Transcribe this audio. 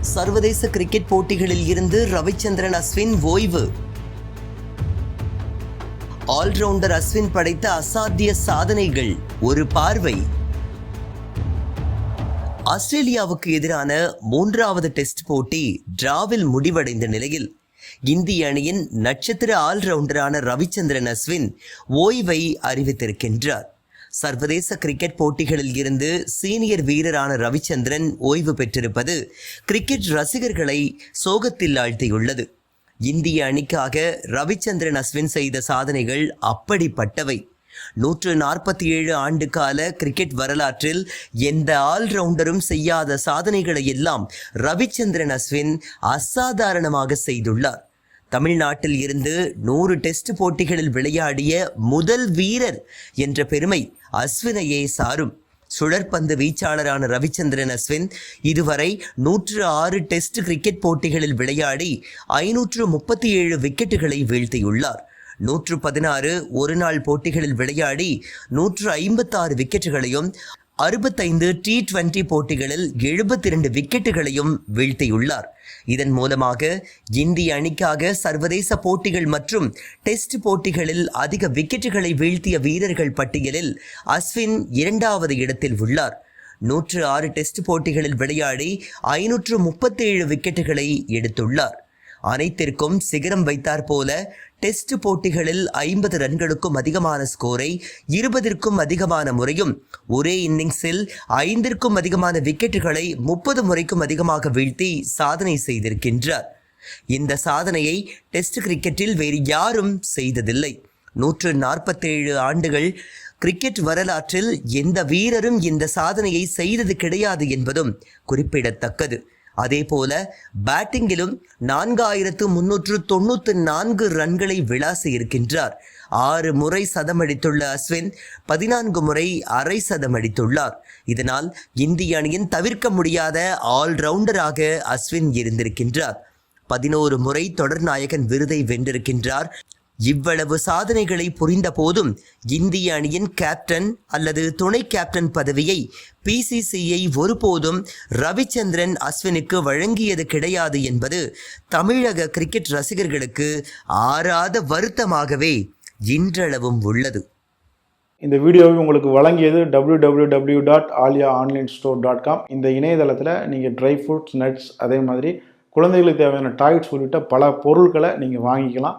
சர்வதேச கிரிக்கெட் போட்டிகளில் இருந்து ரவிச்சந்திரன் அஸ்வின் ஓய்வு. ஆல்ரவுண்டர் அஸ்வின் படைத்த அசாத்திய சாதனைகள் ஒரு பார்வை. ஆஸ்திரேலியாவுக்கு எதிரான மூன்றாவது டெஸ்ட் போட்டி டிராவில் முடிவடைந்த நிலையில் இந்திய அணியின் நட்சத்திர ஆல்ரவுண்டரான ரவிச்சந்திரன் அஸ்வின் ஓய்வை அறிவித்திருக்கின்றார். சர்வதேச கிரிக்கெட் போட்டிகளில் இருந்து சீனியர் வீரரான ரவிச்சந்திரன் ஓய்வு பெற்றிருப்பது கிரிக்கெட் ரசிகர்களை சோகத்தில் ஆழ்த்தியுள்ளது. இந்திய அணிக்காக ரவிச்சந்திரன் அஸ்வின் செய்த சாதனைகள் அப்படிப்பட்டவை. நூற்று நாற்பத்தி ஏழு ஆண்டு கால கிரிக்கெட் வரலாற்றில் எந்த ஆல்ரவுண்டரும் செய்யாத சாதனைகளை எல்லாம் ரவிச்சந்திரன் அஸ்வின் அசாதாரணமாக செய்துள்ளார். தமிழ்நாட்டில் இருந்து நூறு டெஸ்ட் போட்டிகளில் விளையாடிய முதல் வீரர் என்ற பெருமை அஸ்வினையே சாரும். சுழற்பந்து வீச்சாளரான ரவிச்சந்திரன் அஸ்வின் இதுவரை நூற்று ஆறு டெஸ்ட் கிரிக்கெட் போட்டிகளில் விளையாடி ஐநூற்று முப்பத்தி ஏழு விக்கெட்டுகளை வீழ்த்தியுள்ளார். நூற்று பதினாறு ஒருநாள் போட்டிகளில் விளையாடி நூற்று ஐம்பத்தாறு விக்கெட்டுகளையும் அறுபத்தைந்து டி டுவெண்டி போட்டிகளில் எழுபத்தி இரண்டு விக்கெட்டுகளையும் வீழ்த்தியுள்ளார். இதன் மூலமாக இந்திய அணிக்காக சர்வதேச போட்டிகள் மற்றும் டெஸ்ட் போட்டிகளில் அதிக விக்கெட்டுகளை வீழ்த்திய வீரர்கள் பட்டியலில் அஸ்வின் இரண்டாவது இடத்தில் உள்ளார். நூற்று ஆறு டெஸ்ட் போட்டிகளில் விளையாடி ஐநூற்று முப்பத்தேழு விக்கெட்டுகளை எடுத்துள்ளார். அனைத்திற்கும் சிகரம் வைத்தார் போல டெஸ்ட் போட்டிகளில் ஐம்பது ரன்களுக்கும் அதிகமான ஸ்கோரை இருபதிற்கும் அதிகமான முறையும் ஒரே இன்னிங்ஸில் ஐந்திற்கும் அதிகமான விக்கெட்டுகளை முப்பது முறைக்கும் அதிகமாக வீழ்த்தி சாதனை செய்திருக்கின்றார். இந்த சாதனையை டெஸ்ட் கிரிக்கெட்டில் வேறு யாரும் செய்ததில்லை. நூற்று நாற்பத்தேழு ஆண்டுகள் கிரிக்கெட் வரலாற்றில் எந்த வீரரும் இந்த சாதனையை செய்தது கிடையாது என்பதும் குறிப்பிடத்தக்கது. அதேபோல பேட்டிங்கிலும் நான்காயிரத்து முன்னூற்று தொண்ணூற்று நான்கு ரன்களை விளாசி இருக்கின்றார் ஆறு முறை சதமடித்துள்ள அஸ்வின் பதினான்கு முறை அரை சதமடித்துள்ளார். இதனால் இந்திய அணியின் தவிர்க்க முடியாத ஆல்ரவுண்டராக அஸ்வின் இருந்திருக்கின்றார். பதினோரு முறை தொடர் நாயகன் விருதை வென்றிருக்கின்றார் இவ்வளவு சாதனைகளை புரிந்த போதும் இந்திய அணியின் கேப்டன் அல்லது துணை கேப்டன் பதவியை பிசிசிஐ ஒருபோதும் ரவிச்சந்திரன் அஸ்வினுக்கு வழங்கியது கிடையாது என்பது தமிழக கிரிக்கெட் ரசிகர்களுக்கு ஆறாத வருத்தமாகவே இன்றளவும் உள்ளது. இந்த வீடியோவை உங்களுக்கு வழங்கியது www.alia dot Alia online store dot com இந்த இணையதளத்தில் நீங்கள் ட்ரை ஃப்ரூட்ஸ் நட்ஸ் அதே மாதிரி குழந்தைகளுக்கு தேவையான டாய்ஸ் உள்ளிட்ட பல பொருட்களை நீங்கள் வாங்கிக்கலாம்.